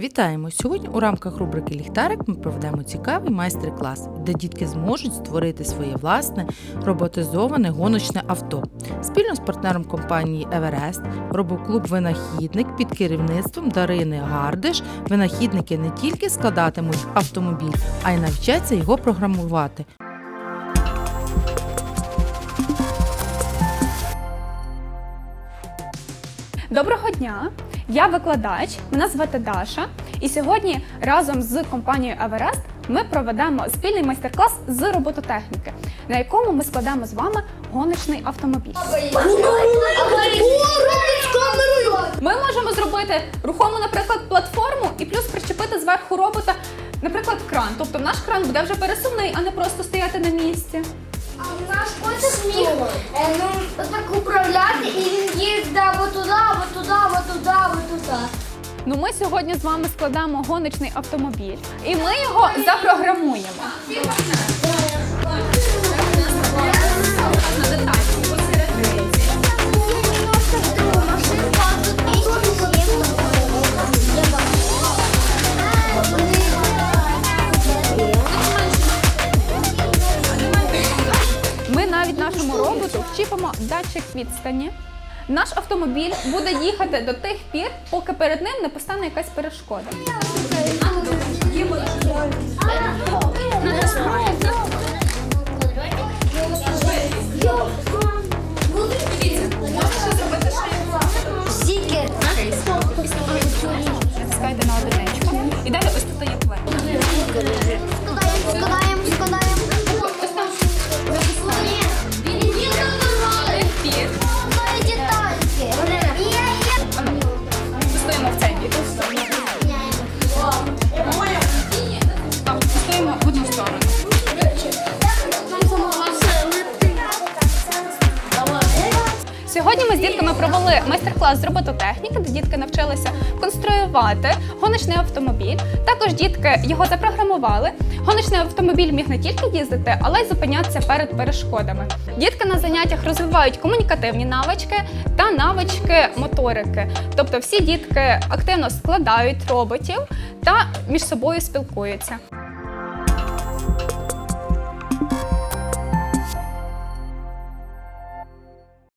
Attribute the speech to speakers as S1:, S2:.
S1: Вітаємо! Сьогодні у рамках рубрики Ліхтарик ми проведемо цікавий майстер-клас, де дітки зможуть створити своє власне роботизоване гоночне авто. Спільно з партнером компанії Еверест робоклуб Винахідник під керівництвом Дарини Гардиш винахідники не тільки складатимуть автомобіль, а й навчаться його програмувати.
S2: Доброго дня! Я викладач, мене звати Даша. І сьогодні разом з компанією Еверест ми проведемо спільний майстер-клас з робототехніки, на якому ми складемо з вами гоночний автомобіль. Ми можемо зробити рухому, наприклад, платформу і плюс причепити зверху робота, наприклад, кран. Тобто наш кран буде вже пересувний, а не просто стояти на місці.
S3: А наш котик міг е, ну, отак управляти, і їздив або туди, або туди, або туди, або туди.
S2: Ну ми сьогодні з вами складемо гоночний автомобіль, і ми його запрограмуємо. Ми навіть нашому роботу вчіпимо датчик відстані. Наш автомобіль буде їхати до тих пір, поки перед ним не постане якась перешкода.
S3: Стікер.
S2: Натискайте на одиничку. І далі Сьогодні ми з дітками провели майстер-клас з робототехніки, де дітки навчилися конструювати гоночний автомобіль. Також дітки його запрограмували. Гоночний автомобіль міг не тільки їздити, але й зупинятися перед перешкодами. Дітки на заняттях розвивають комунікативні навички та навички моторики. Тобто всі дітки активно складають роботів та між собою спілкуються.